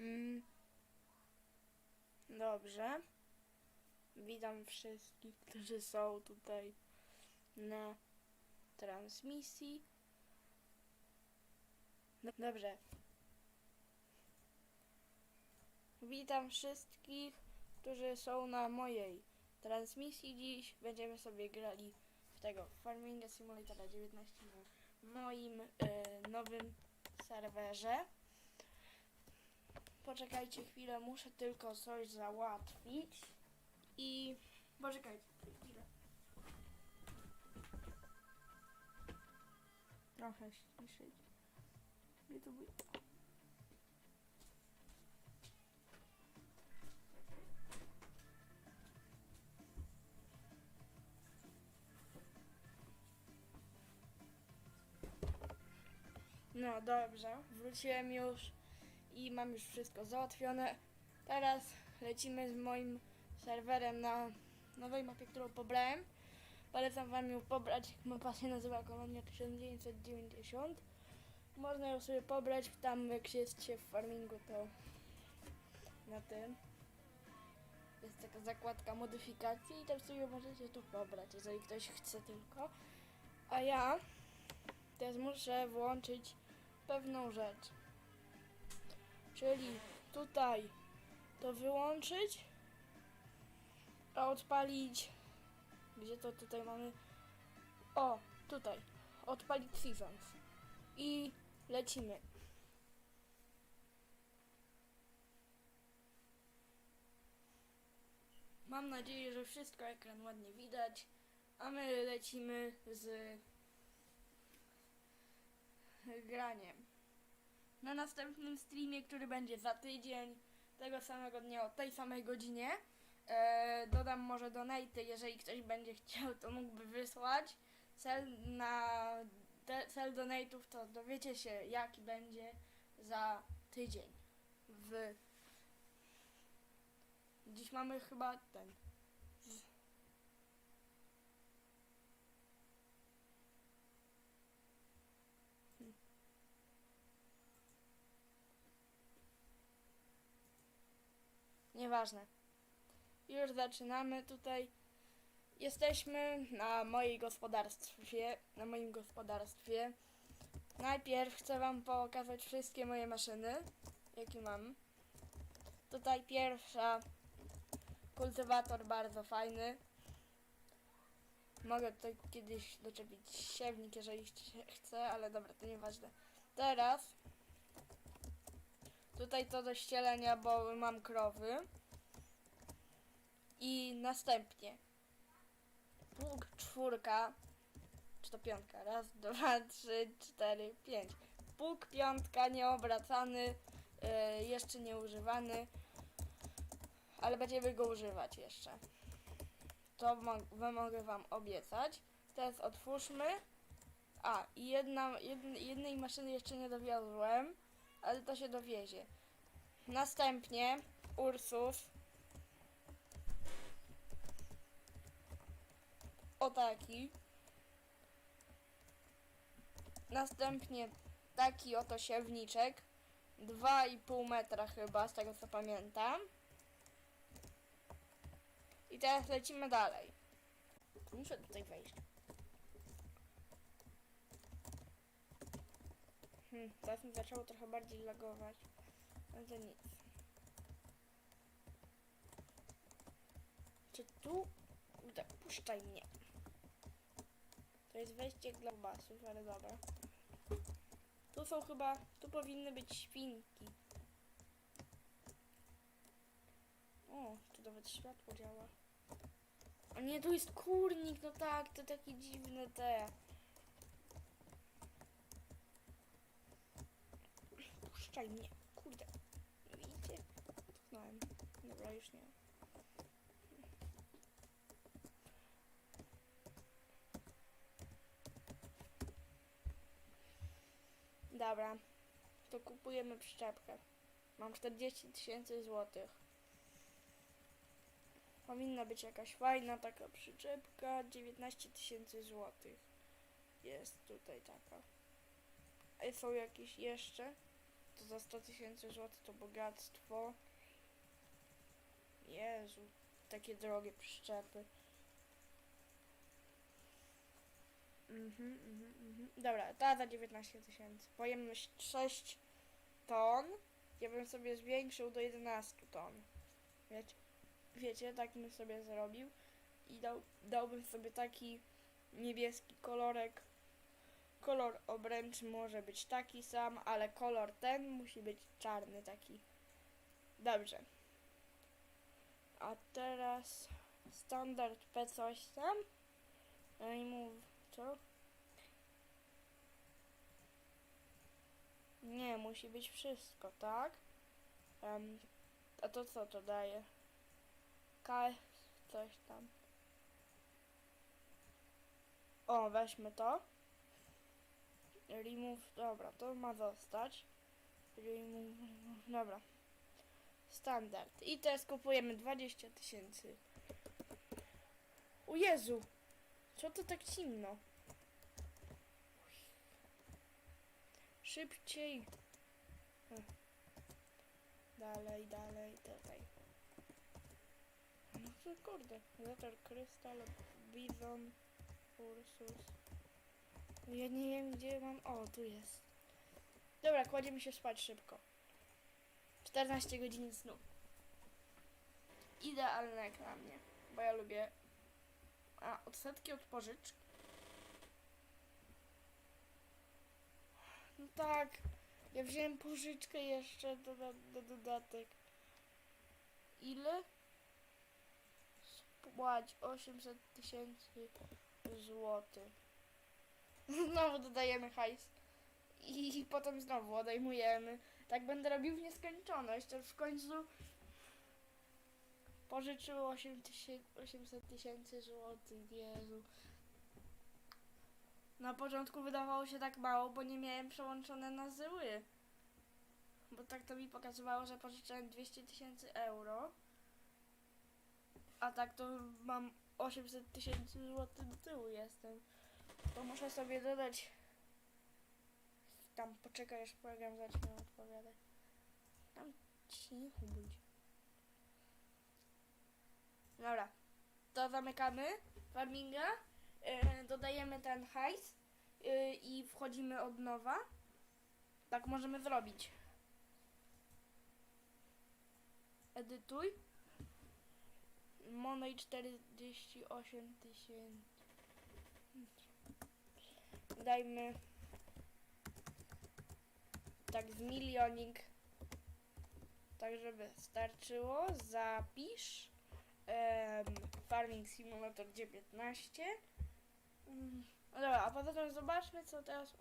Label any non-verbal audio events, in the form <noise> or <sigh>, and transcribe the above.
Mm. Dobrze. Witam wszystkich, którzy są tutaj na transmisji. Dobrze. Witam wszystkich, którzy są na mojej transmisji dziś. Będziemy sobie grali w tego Farminga Simulatora 19 na moim e, nowym serwerze. Poczekajcie chwilę, muszę tylko coś załatwić. I poczekajcie chwilę. Trochę ściszyć. Gdzie to? No dobrze, wróciłem już i mam już wszystko załatwione. Teraz lecimy z moim serwerem na nowej mapie, którą pobrałem. Polecam wam ją pobrać, mapa się nazywa Kolonia 1990. Można ją sobie pobrać, tam jak jest w farmingu to na tym. Jest taka zakładka modyfikacji i tam sobie możecie to pobrać, jeżeli ktoś chce tylko. A ja teraz muszę włączyć pewną rzecz. Czyli tutaj to wyłączyć, a odpalić. Gdzie to tutaj mamy? O, tutaj. Odpalić Seasons. I lecimy. Mam nadzieję, że wszystko ekran ładnie widać, a my lecimy z graniem. Na następnym streamie, który będzie za tydzień, tego samego dnia, o tej samej godzinie, e, dodam może donaty, jeżeli ktoś będzie chciał, to mógłby wysłać. Cel na te, cel donate'ów to dowiecie się, jaki będzie za tydzień. W Dziś mamy chyba ten. Nieważne. Już zaczynamy tutaj. Jesteśmy na mojej gospodarstwie, na moim gospodarstwie. Najpierw chcę wam pokazać wszystkie moje maszyny, jakie mam. Tutaj pierwsza kultywator bardzo fajny. Mogę tutaj kiedyś doczepić siewnik, jeżeli chcę, ale dobra, to nieważne. Teraz tutaj to do ścielenia, bo mam krowy. I następnie pług czwórka, czy to piątka, raz, dwa, trzy, cztery, pięć. Pług piątka nieobracany, yy, jeszcze nieużywany, ale będziemy go używać jeszcze. To mo- mogę wam obiecać. Teraz otwórzmy. A, i jedna, jedn, jednej maszyny jeszcze nie dowiozłem, ale to się dowiezie. Następnie Ursus. O taki. Następnie taki oto siewniczek. 2,5 metra chyba, z tego co pamiętam. I teraz lecimy dalej. Muszę tutaj wejść. Hmm, teraz mi zaczęło trochę bardziej lagować. Ale to nic. Czy tu... Kurde, puszczaj mnie. To jest wejście dla basów, ale dobra. Tu są chyba... Tu powinny być świnki. O, tu nawet światło działa. A nie, tu jest kurnik, no tak, to takie dziwne te. Puszczaj mnie, kurde. Widzicie? Tknąłem. Dobra, już nie. Dobra, to kupujemy przyczepkę. Mam 40 tysięcy złotych. Powinna być jakaś fajna taka przyczepka. 19 tysięcy złotych. Jest tutaj taka. A są jakieś jeszcze? To za 100 tysięcy złotych to bogactwo. Jezu, takie drogie przyczepy. Mhm, mhm, mhm. Dobra, ta za 19 tysięcy. Pojemność 6 ton. Ja bym sobie zwiększył do 11 ton. Wiecie, wiecie tak bym sobie zrobił. I dał, dałbym sobie taki niebieski kolorek. Kolor obręczy może być taki sam, ale kolor ten musi być czarny taki. Dobrze. A teraz standard P coś tam. Remove co? Nie, musi być wszystko, tak? Em, a to co to daje? K coś tam. O, weźmy to. Remove, dobra, to ma zostać. Remove, dobra. Standard. I teraz kupujemy 20 tysięcy. O Jezu! Co to tak zimno? Szybciej. Hm. Dalej, dalej, dalej. No kurde. Zetor krystal, bizon, ursus. Ja nie wiem gdzie mam. O, tu jest. Dobra, kładziemy się spać szybko. 14 godzin snu. Idealne jak na mnie, bo ja lubię. A odsetki od pożyczki. No tak, ja wziąłem pożyczkę jeszcze do, do, do dodatek. Ile? Spłać 800 tysięcy złotych. <laughs> Znowu dodajemy hajs. I potem znowu odejmujemy. Tak będę robił w nieskończoność, aż w końcu pożyczył 8 tysię- 800 tysięcy złotych. Jezu. Na początku wydawało się tak mało, bo nie miałem przełączone na zyły. Bo tak to mi pokazywało, że pożyczyłem 200 tysięcy euro. A tak to mam 800 tysięcy złotych do tyłu jestem. To muszę sobie dodać. Tam poczekaj, aż program zacznie odpowiadać. Tam cicho bądź. Dobra. To zamykamy farminga. Yy, dodajemy ten hajs yy, i wchodzimy od nowa. Tak możemy zrobić. Edytuj. Monej 48 tysięcy. Dajmy tak z milionik. Tak, żeby starczyło. Zapisz. Em, Farming Simulator 19. Mm, No dobra, a poza zobaczmy, co teraz